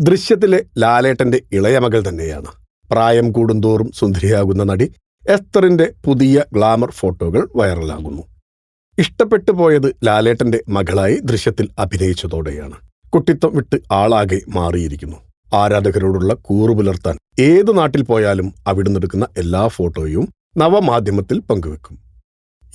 ദൃശ്യത്തിലെ ലാലേട്ടന്റെ ഇളയ മകൾ തന്നെയാണ്. പ്രായം കൂടുന്തോറും സുന്ദരിയാകുന്ന നടി എസ്തറിന്റെ പുതിയ ഗ്ലാമർ ഫോട്ടോകൾ വൈറലാകുന്നു. ഇഷ്ടപ്പെട്ടു പോയത് ലാലേട്ടന്റെ മകളായി ദൃശ്യത്തിൽ അഭിനയിച്ചതോടെയാണ്. കുട്ടിത്തം വിട്ട് ആളാകെ മാറിയിരിക്കുന്നു. ആരാധകരോടുള്ള കൂറു പുലർത്താൻ ഏത് നാട്ടിൽ പോയാലും അവിടുന്ന് എടുക്കുന്ന എല്ലാ ഫോട്ടോയും നവമാധ്യമത്തിൽ പങ്കുവെക്കും.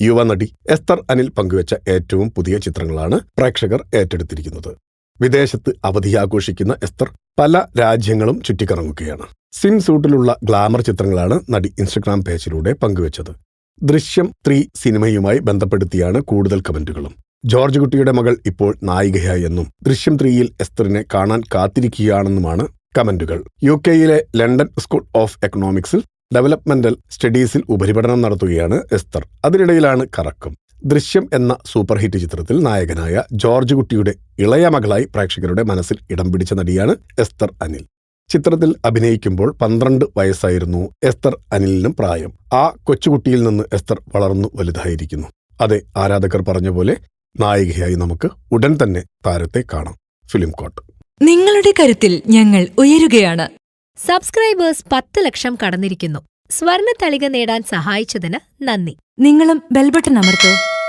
യുവനടി എസ്തർ അനിൽ പങ്കുവച്ച ഏറ്റവും പുതിയ ചിത്രങ്ങളാണ് പ്രേക്ഷകർ ഏറ്റെടുത്തിരിക്കുന്നത്. വിദേശത്ത് അവധി ആഘോഷിക്കുന്ന എസ്തർ പല രാജ്യങ്ങളും ചുറ്റിക്കറങ്ങുകയാണ്. സിൻ സൂട്ടിലുള്ള ഗ്ലാമർ ചിത്രങ്ങളാണ് നടി ഇൻസ്റ്റഗ്രാം പേജിലൂടെ പങ്കുവച്ചത്. ദൃശ്യം ത്രീ സിനിമയുമായി ബന്ധപ്പെടുത്തിയാണ് കൂടുതൽ കമന്റുകളും. ജോർജ് കുട്ടിയുടെ മകൾ ഇപ്പോൾ നായികയായെന്നും ദൃശ്യം ത്രീയിൽ എസ്തറിനെ കാണാൻ കാത്തിരിക്കുകയാണെന്നുമാണ് കമന്റുകൾ. യു കെയിലെ ലണ്ടൻ സ്കൂൾ ഓഫ് എക്കണോമിക്സിൽ ഡെവലപ്മെന്റൽ സ്റ്റഡീസിൽ ഉപരിപഠനം നടത്തുകയാണ് എസ്തർ. അതിനിടയിലാണ് കറക്കം. ദൃശ്യം എന്ന സൂപ്പർ ഹിറ്റ് ചിത്രത്തിൽ നായകനായ ജോർജ് കുട്ടിയുടെ ഇളയ മകളായി പ്രേക്ഷകരുടെ മനസ്സിൽ ഇടം പിടിച്ച നടിയാണ് എസ്തർ അനിൽ. ചിത്രത്തിൽ അഭിനയിക്കുമ്പോൾ പന്ത്രണ്ട് വയസ്സായിരുന്നു എസ്തർ അനിലിനും പ്രായം. ആ കൊച്ചുകുട്ടിയിൽ നിന്ന് എസ്തർ വളർന്നു വലുതായിരിക്കുന്നു. അതെ ആരാധകർ പറഞ്ഞ പോലെ നായികയായി നമുക്ക് ഉടൻ തന്നെ താരത്തെ കാണാം. ഫിലിം കോട്ട്. നിങ്ങളുടെ കരുത്തിൽ ഞങ്ങൾ ഉയരുകയാണ്. സബ്സ്ക്രൈബേഴ്സ് പത്ത് ലക്ഷം കടന്നിരിക്കുന്നു. സ്വർണ തളിക നേടാൻ സഹായിച്ചതിന് നന്ദി. നിങ്ങളും ബെൽബട്ടൺ അമർത്തോ.